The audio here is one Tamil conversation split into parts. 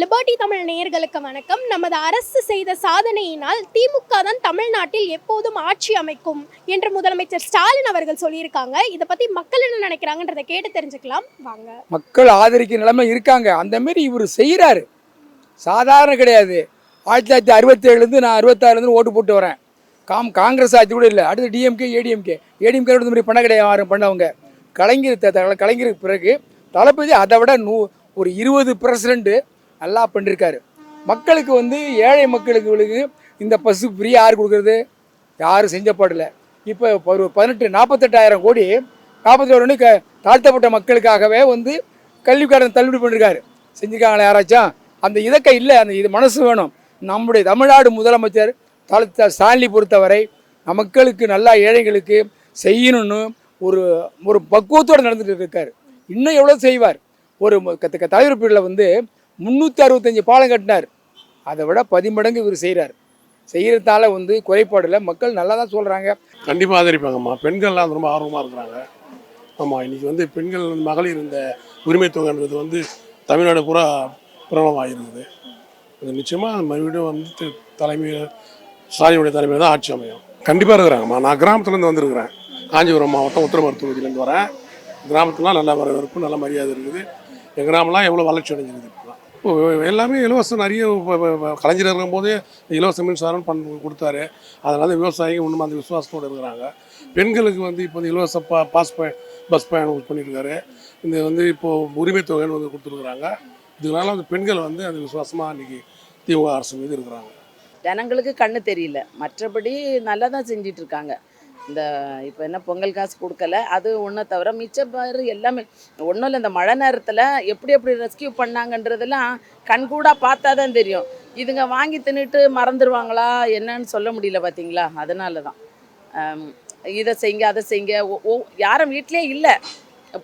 லிபர்டி தமிழ் நேயர்களுக்கு வணக்கம். நமது அரசு செய்த சாதனையினால் திமுக தான் தமிழ்நாட்டில் எப்போதும் ஆட்சி அமைக்கும் என்று முதலமைச்சர் ஸ்டாலின் அவர்கள் சொல்லியிருக்காங்க. இதை பத்தி மக்கள் என்ன நினைக்கிறாங்கன்றதை கேட்டு தெரிஞ்சுக்கலாம். வாங்க. மக்கள் ஆதரிக்கிற நிலைமை இருக்காங்க. அந்த மாரி இவர் செய்கிறாரு சாதாரண கிடையாது. ஆயிரத்தி தொள்ளாயிரத்தி அறுபத்தேழுலேருந்து நான் அறுபத்தாறுலேருந்து ஓட்டு போட்டு வரேன். காம் காங்கிரஸ் ஆட்சி கூட இல்லை. அடுத்து டிஎம்கே ஏடிஎம்கே ஏடிஎம்கே இந்த மாதிரி பண்ண கிடையாது யாரும் பண்ணவங்க. கலைஞர் கலைஞருக்கு பிறகு தளபதி அதை விட நூ ஒரு இருபது பிரசிடென்ட்டு நல்லா பண்ணியிருக்காரு மக்களுக்கு வந்து ஏழை மக்களுக்கு இந்த பஸ்ஸு ஃப்ரீ யார் கொடுக்குறது? யாரும் செஞ்சப்படல இப்போ ஒரு பதினெட்டு நாற்பத்தெட்டாயிரம் கோடி நாற்பத்தி க தாழ்த்தப்பட்ட மக்களுக்காகவே வந்து கல்வி கடன் தள்ளுபடி பண்ணியிருக்காரு செஞ்சுருக்காங்களா யாராச்சும் அந்த இதக்க இல்லை அந்த இது மனசு வேணும். நம்முடைய தமிழ்நாடு முதலமைச்சர் தாழ்த்த ஸ்டான்லி பொறுத்தவரை மக்களுக்கு நல்லா ஏழைகளுக்கு செய்யணும்னு ஒரு ஒரு பக்குவத்தோடு நடந்துகிட்டு இருக்கார். இன்னும் எவ்வளோ செய்வார்? ஒரு தலைவர் பீரியடில் வந்து முந்நூற்றி அறுபத்தஞ்சு பாலம் கட்டினார். அதை விட பதிமடங்கு இவர் செய்கிறார் செய்கிறதால வந்து குறைபாடில் மக்கள் நல்லா தான் சொல்கிறாங்க கண்டிப்பாக ஆதரிப்பாங்கம்மா. பெண்கள்லாம் வந்து ரொம்ப ஆர்வமாக இருக்கிறாங்க. ஆமாம் இன்றைக்கி வந்து பெண்கள் மகளிர் இந்த உரிமை தொகைன்றது வந்து தமிழ்நாடு பூரா பிரபலமாக அது நிச்சயமாக மறுபடியும் வந்து தலைமையில் தலைமை ஸ்டாலினுடைய தலைமையில் தான் ஆட்சி அமையும். கண்டிப்பாக இருக்கிறாங்கம்மா. நான் கிராமத்துலேருந்து வந்திருக்கிறேன். காஞ்சிபுரம் மாவட்டம் உத்தரமர் தொகுதியிலேருந்து வரேன். கிராமத்துலாம் நல்ல வரவேற்பு நல்ல மரியாதை இருக்குது. எங்கள் கிராமம்லாம் எவ்வளோ வளர்ச்சி அடைஞ்சிருக்குது. எல்லாமே இலவசம் நிறைய கலைஞர் இருக்கும்போதே இலவச மின்சாரம் பண் கொடுத்தாரு. அதனால் விவசாயிகள் இன்னும் அந்த விசுவாசத்தோடு இருக்கிறாங்க. பெண்களுக்கு வந்து இப்போ வந்து இலவச பா பாஸ் ப பஸ் பயணம் பண்ணியிருக்காரு. இந்த வந்து இப்போது உரிமை தொகைன்னு வந்து கொடுத்துருக்குறாங்க. இதனால வந்து பெண்கள் வந்து அந்த விசுவாசமாக இன்றைக்கி திமுக அரசு மீது இருக்கிறாங்க. ஜனங்களுக்கு கண்ணு தெரியல. மற்றபடி நல்லா தான் செஞ்சிட்ருக்காங்க இந்த இப்போ என்ன பொங்கல் காசு கொடுக்கல அது ஒன்றை தவிர மிச்ச பாரு எல்லாமே ஒன்றும் இல்லை இந்த மழை நேரத்தில் எப்படி எப்படி ரெஸ்கியூ பண்ணாங்கன்றதெல்லாம் கண்கூடாக பார்த்தா தான் தெரியும். இதுங்க வாங்கி தின்னுட்டு மறந்துடுவாங்களா என்னன்னு சொல்ல முடியல பார்த்தீங்களா அதனால தான் இதை செய்யுங்க அதை செய்யுங்க. ஓ யாரும் வீட்டிலே இல்லை.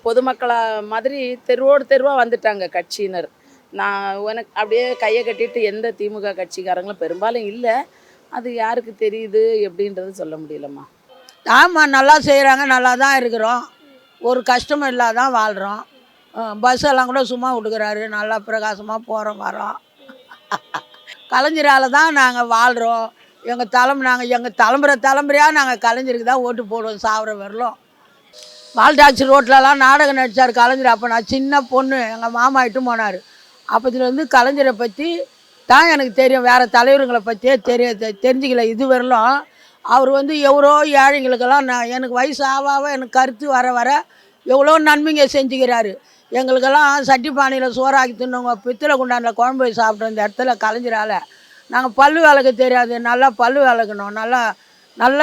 பொதுமக்களா மாதிரி தெருவோடு தெருவாக வந்துட்டாங்க கட்சியினர். நான் உனக்கு அப்படியே கையை கட்டிட்டு எந்த திமுக கட்சிக்காரங்களும் பெரும்பாலும் இல்லை. அது யாருக்கு தெரியுது எப்படின்றது சொல்ல முடியலம்மா. ஆமாம் நல்லா செய்கிறாங்க நல்லா தான் இருக்கிறோம். ஒரு கஷ்டமும் இல்லாதான் வாழ்கிறோம் பஸ் எல்லாம் கூட சும்மா விட்டுக்கிறாரு. நல்லா பிரகாசமாக போகிறோம் வரோம். கலைஞரால் தான் நாங்கள் வாழ்கிறோம் எங்கள் தலைமை நாங்கள் எங்கள் தலைமுறை தலைமுறையாக நாங்கள் கலைஞருக்கு தான் ஓட்டு போடுவோம் சாவர வரலும். வால்டாக்சி ரோட்லலாம் நாடகம் நடித்தார் கலைஞர். அப்போ நான் சின்ன பொண்ணு எங்கள் மாமா இட்டு போனார். அப்போதுலேருந்து கலைஞரை பற்றி தான் எனக்கு தெரியும். வேறு தலைவருங்களை பற்றியே தெரிய தெ- தெரிஞ்சுக்கல. இது வரலும் அவர் வந்து எவ்வளோ ஏழைங்களுக்கெல்லாம் நான் எனக்கு வயசு ஆக எனக்கு கருத்து வர வர எவ்வளோ நன்மைங்க செஞ்சுக்கிறாரு. எங்களுக்கெல்லாம் சட்டி பானையில் சோறாக்கி தின்னவங்க பித்தளை குண்டானில் குழம்பு வச்சு சாப்பிட்ற இந்த இடத்துல கலைஞரால் நாங்கள் பல்லு விளக்க தெரியாது. நல்லா பல்லு விளக்கணும். நல்லா நல்ல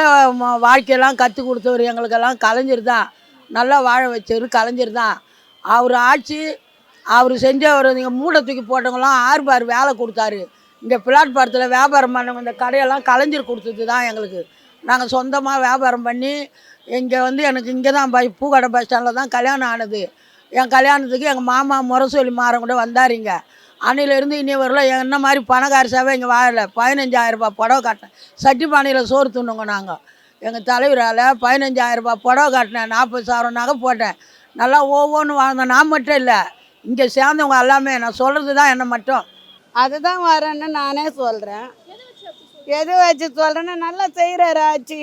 வாழ்க்கையெல்லாம் கற்றுக் கொடுத்தவர் எங்களுக்கெல்லாம் கலைஞர் தான். நல்லா வாழ வச்சவர் கலைஞர் தான். அவர் ஆட்சி அவர் செஞ்சவர் நீங்கள் மூடை தூக்கி போட்டவங்களாம் ஆறு பார் வேலை கொடுத்தாரு. இந்த பிளாட்பாரத்தில் வியாபாரம் பண்ணவங்க இந்த கடையெல்லாம் கலைஞர் கொடுத்தது தான் எங்களுக்கு. நாங்கள் சொந்தமாக வியாபாரம் பண்ணி இங்கே வந்து எனக்கு இங்கே தான் பை பூக்கடை பஸ் ஸ்டாண்டில் தான் கல்யாணம் ஆனது. என் கல்யாணத்துக்கு எங்கள் மாமா முரசொலி மாறன் கூட வந்தார் இங்கே. அன்னையிலேருந்து இன்னி வரல என்ன மாதிரி பணக்காரசாவே இங்கே வாழலை பதினஞ்சாயிரரூபா புடவை காட்டினேன். சட்டி பானையில் சோறு துண்ணுங்க நாங்கள் எங்கள் தலைவரால் பதினஞ்சாயிரரூபா புடவை காட்டினேன். நாற்பது சவரம் நகை போட்டேன். நல்லா ஒவ்வொன்றும் வாழ்ந்தேன். நான் மட்டும் இல்லை இங்கே சேர்ந்தவங்க எல்லாமே. நான் சொல்கிறது தான் என்னை மட்டும். அதுதான் வரேன்னு நானே சொல்கிறேன் எது வச்சு சொல்கிறேன்னா நல்லா செய்கிறாரு ஆட்சி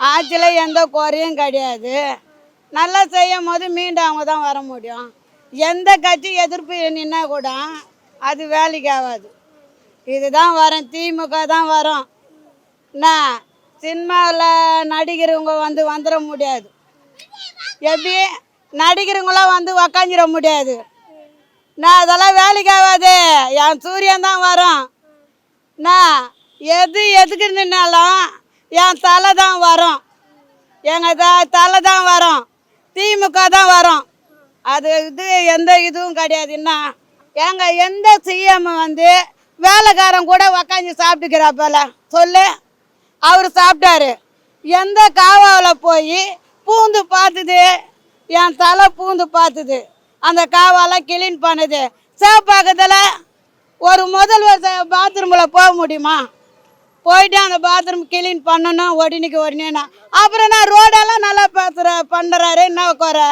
ஆட்சியில் எந்த குறையும் கிடையாது. நல்லா செய்யும் போது மீண்டும் அவங்க தான் வர முடியும். எந்த கட்சி எதிர்ப்பு நின்னா கூட அது வேலைக்கு ஆகாது. இதுதான் வரும் திமுக தான் வரும். என்ன சினிமாவில் நடிக்கிறவங்க வந்து வந்துட முடியாது. எப்படி நடிக்கிறவங்களாம் வந்து உக்காஞ்சிட முடியாது. நான் அதெல்லாம் வேலைக்கு ஆகாது. என் சூரியன் தான் வரும். நான் எது எதுக்கு நின்னாலும் என் தலை தான் வரும். எங்கள் த தலை தான் வரும். திமுக தான் வரும். அது இது எந்த இதுவும் கிடையாதுன்னா எங்கள் எந்த சிஎம் வந்து வேலைக்காரன் கூட உக்காந்து சாப்பிட்டுக்கிறாப்பல சொல்லு. அவர் சாப்பிட்டாரு. எந்த காவாவில் போய் பூந்து பார்த்துது என் தலை பூந்து பார்த்துது அந்த காவாலாம் கிளீன் பண்ணுது. சேப்பாக்கத்தில் ஒரு முதல்வர் பாத்ரூமில் போக முடியுமா? போயிட்டு அந்த பாத்ரூம் கிளீன் பண்ணணும் ஒடினிக்கு ஒடினா அப்புறம் நான் ரோடெல்லாம் நல்லா பேசுகிற பண்ணுறாரு என்ன குறை?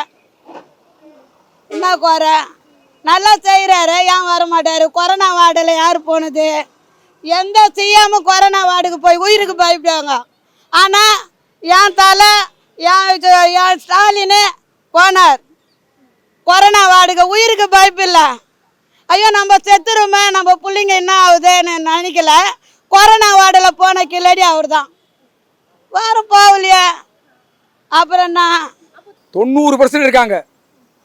என்ன குறை? நல்லா செய்கிறாரு ஏன் வர மாட்டார்? கொரோனா வார்டில் யார் போனது? எந்த செய்யாமல் கொரோனா வார்டுக்கு போய் உயிருக்கு பயப்படுவாங்க? ஆனால் என் தலை என் இது- என் ஸ்டாலின் போனார். கொரோனா வார்டுக்கு உயிருக்கு பயப்பில்லை. ஐயோ நம்ம செத்துருமே நம்ம பிள்ளைங்க என்ன ஆகுதுன்னு நினைக்கல. கொரோனா வார்டில் போன கில்லாடி அவர் தான் வேற போகலையே. அப்புறம் என்ன? தொண்ணூறு பர்சன்ட் இருக்காங்க.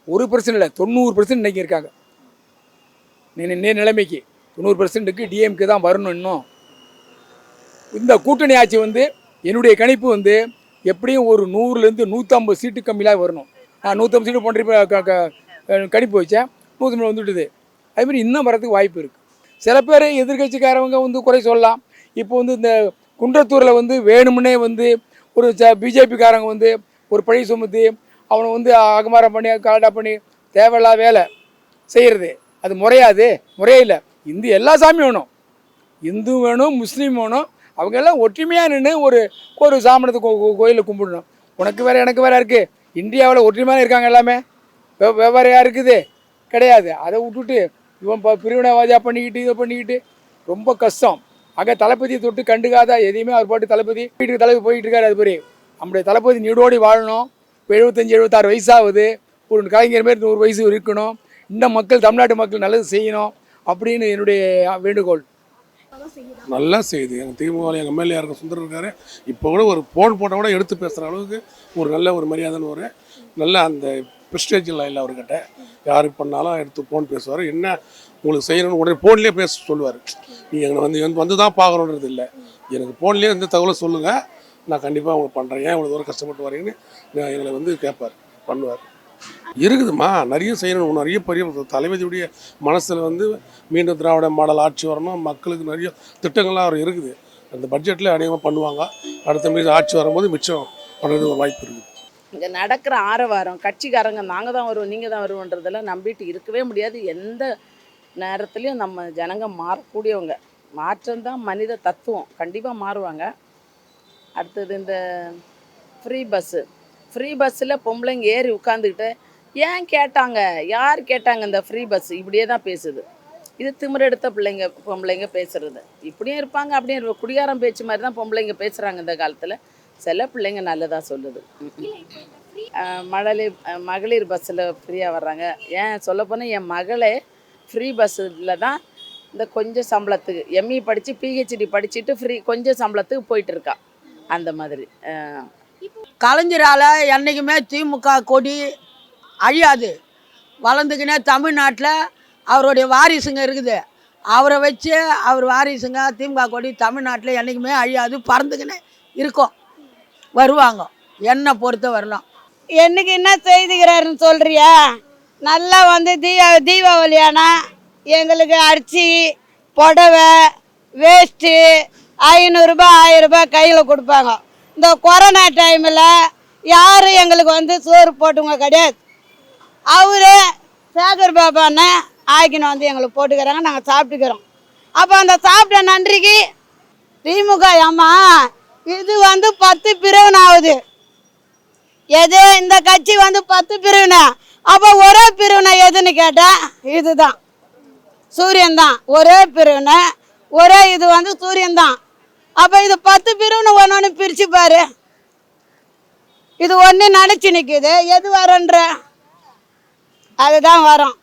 ஒரு பர்சன்ட் இல்லை தொண்ணூறு பர்சன்ட் இன்றைக்கி இருக்காங்க. நி- நிலைமைக்கு தொண்ணூறு பர்சன்ட்டுக்கு டிஎம்கே தான் வரணும் இன்னும். இந்த கூட்டணி ஆட்சி வந்து என்னுடைய கணிப்பு வந்து எப்படியும் ஒரு நூறுலேருந்து நூற்றம்பது சீட்டு கம்மியாக வரணும். நூற்றம்பது சீட்டு போன்ற கணிப்பு வச்சேன் நூற்றி வந்துவிட்டுது அதுமாதிரி இன்னும் வரதுக்கு வாய்ப்பு இருக்குது சில பேர் எதிர்கட்சிக்காரவங்க வந்து குறை சொல்லலாம். இப்போ வந்து இந்த குன்றத்தூரில் வந்து வேணுமுன்னே வந்து ஒரு ச பிஜேபிக்காரங்க வந்து ஒரு பழி சுமத்தி அவனை வந்து அகமாரம் பண்ணி கலடா பண்ணி தேவையில்லாத வேலை செய்கிறது அது முறையாது. முறையே இல்லை. இந்து எல்லா சாமியும் வேணும். இந்து வேணும் முஸ்லீம் வேணும். அவங்க எல்லாம் ஒற்றுமையாக நின்று ஒரு ஒரு சாமணத்தை கோயிலில் கும்பிடணும். உனக்கு வேறு எனக்கு வேற இருக்குது இந்தியாவில் ஒற்றுமையாக இருக்காங்க எல்லாமே. வெவ்வேறையாக இருக்குது? கிடையாது. அதை விட்டுட்டு இவன் இப்போ பிரிவினைவாதியாக பண்ணிக்கிட்டு இதை பண்ணிக்கிட்டு ரொம்ப கஷ்டம். ஆக தளபதியை தொட்டு கண்டுக்காத எதையுமே அவர் பாட்டு தளபதி வீட்டுக்கு தலைவர் போயிட்டு இருக்காரு அது மாதிரி நம்முடைய தளபதி நீடோடி வாழணும். இப்போ எழுபத்தஞ்சி எழுபத்தாறு வயசாகுது. ஒரு கலைஞர் மாரி நூறு வயசு இருக்கணும். இந்த மக்கள் தமிழ்நாட்டு மக்கள் நல்லது செய்யணும் அப்படின்னு என்னுடைய வேண்டுகோள். நல்லா செய்யுது. எங்கள் திமுக எங்கள் எம்எல்ஏ இருக்க சுந்தர் இருக்காரு. இப்போ கூட ஒரு ஃபோன் போட்டால் கூட எடுத்து பேசுகிற அளவுக்கு ஒரு நல்ல ஒரு மரியாதைன்னு ஒரு நல்ல அந்த ப்ரெஸ்டேஜ் இல்லை இல்லை அவர்கிட்ட யார் பண்ணாலும் எடுத்து ஃபோன் பேசுவார். என்ன உங்களுக்கு செய்யணும்னு உடனே ஃபோன்லேயே பேச சொல்லுவார். நீங்கள் எங்களை வந்து வந்து வந்து தான் பார்க்கணுன்றது இல்லை. எனக்கு ஃபோன்லேயே வந்து தகவலை சொல்லுங்கள் நான் கண்டிப்பாக உங்களுக்கு பண்ணுறேன் ஏன் இவ்வளோ தூரம் கஷ்டப்பட்டு வரீங்கன்னு நான் எங்களை வந்து கேட்பார் பண்ணுவார். இருக்குதுமா நிறைய செய்யணும். நிறைய பெரிய தளபதியுடைய மனசில் வந்து மீண்டும் திராவிட மாடல் ஆட்சி வரணும். மக்களுக்கு நிறைய திட்டங்கள்லாம் அவர் இருக்குது. அந்த பட்ஜெட்டில் அநேகமாக பண்ணுவாங்க. அடுத்த மீது ஆட்சி வரும்போது மிச்சம் பண்ணுறது ஒரு வாய்ப்பு இருக்குது. இங்கே நடக்கிற ஆரவாரம் கட்சிக்காரங்க நாங்கள் தான் வருவோம் நீங்கள் தான் வருவோன்றதெல்லாம் நம்பிட்டு இருக்கவே முடியாது. எந்த நேரத்துலையும் நம்ம ஜனங்க மாறக்கூடியவங்க. மாற்றம் தான் மனித தத்துவம். கண்டிப்பாக மாறுவாங்க. அடுத்தது இந்த ஃப்ரீ பஸ்ஸு ஃப்ரீ பஸ்ஸில் பொம்பளைங்க ஏறி உட்காந்துக்கிட்டு ஏன் கேட்டாங்க? யார் கேட்டாங்க இந்த ஃப்ரீ பஸ் இப்படியே தான் பேசுது. இது திமிரெடுத்த பிள்ளைங்க பொம்பளைங்க பேசுறது. இப்படியும் இருப்பாங்க அப்படியும் இருப்பாங்க குடியாரம் பேச்சு மாதிரி தான் பொம்பளைங்க பேசுகிறாங்க இந்த காலத்தில். சில பிள்ளைங்க நல்லதாக சொல்லுது. அஹ் மழலை மகளிர் பஸ்ஸில் ஃப்ரீயாக வர்றாங்க. ஏன் சொல்லப்போனால் என் மகளே ஃப்ரீ பஸ்ஸில் தான் இந்த கொஞ்சம் சம்பளத்துக்கு எம்இ படித்து பிஹெச்டி படிச்சுட்டு ஃப்ரீ கொஞ்சம் சம்பளத்துக்கு போயிட்டுருக்கா அந்த மாதிரி. கலைஞரால் என்றைக்குமே திமுக கொடி அழியாது. வளர்ந்துக்கினே தமிழ்நாட்டில் அவருடைய வாரிசுங்க இருக்குது. அவரை வச்சு அவர் வாரிசுங்க திமுக கொடி தமிழ்நாட்டில் என்றைக்குமே அழியாது பறந்துக்கினே இருக்கும். வருவாங்க. என்னை பொறுத்த வரலாம். என்னைக்கு என்ன செய்துக்கிறாருன்னு சொல்கிறியா நல்லா வந்து தீபா தீபாவளி எங்களுக்கு அரிசி புடவை வேஷ்டி ஐநூறுரூபா ஆயிரரூபா கையில் கொடுப்பாங்க. இந்த கொரோனா டைமில் யாரும் எங்களுக்கு வந்து சோறு போட்டுங்க கிடையாது. அவரு சேகர் பாபான்னு ஆக்கின வந்து எங்களுக்கு போட்டுக்கிறாங்க நாங்கள் சாப்பிட்டுக்கிறோம். அப்போ அந்த சாப்பிட்ட நன்றிக்கு திமுக அம்மா இது வந்து பத்து பிரிவினை ஆகுது. எது இந்த கட்சி வந்து பத்து பிரிவினை? அப்போ ஒரே பிரிவினை எதுன்னு கேட்டால் இதுதான். சூரியன் தான் ஒரே பிரிவினை. ஒரே இது வந்து சூரியன் தான் அப்போ இது பத்து பிரிவுன்னு ஒன்று ஒன்று பிரிச்சு பாரு. இது ஒன்று நினச்சி நிற்குது எது வரன்ற அதுதான் வரும்.